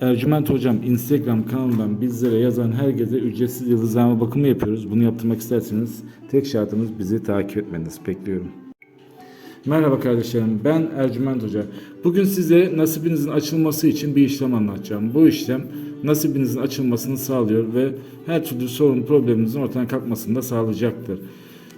Ercüment Hocam Instagram kanalından bizlere yazan herkese ücretsiz yıldızlama bakımı yapıyoruz. Bunu yaptırmak isterseniz tek şartımız bizi takip etmeniz. Bekliyorum. Merhaba kardeşlerim ben Ercüment Hoca. Bugün size nasibinizin açılması için bir işlem anlatacağım. Bu işlem nasibinizin açılmasını sağlıyor ve her türlü sorun probleminizin ortadan kalkmasını da sağlayacaktır.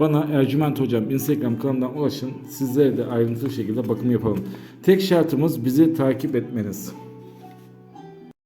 bana Ercüment Hocam Instagram kanalından ulaşın. Sizlere de ayrıntılı şekilde bakım yapalım. Tek şartımız bizi takip etmeniz.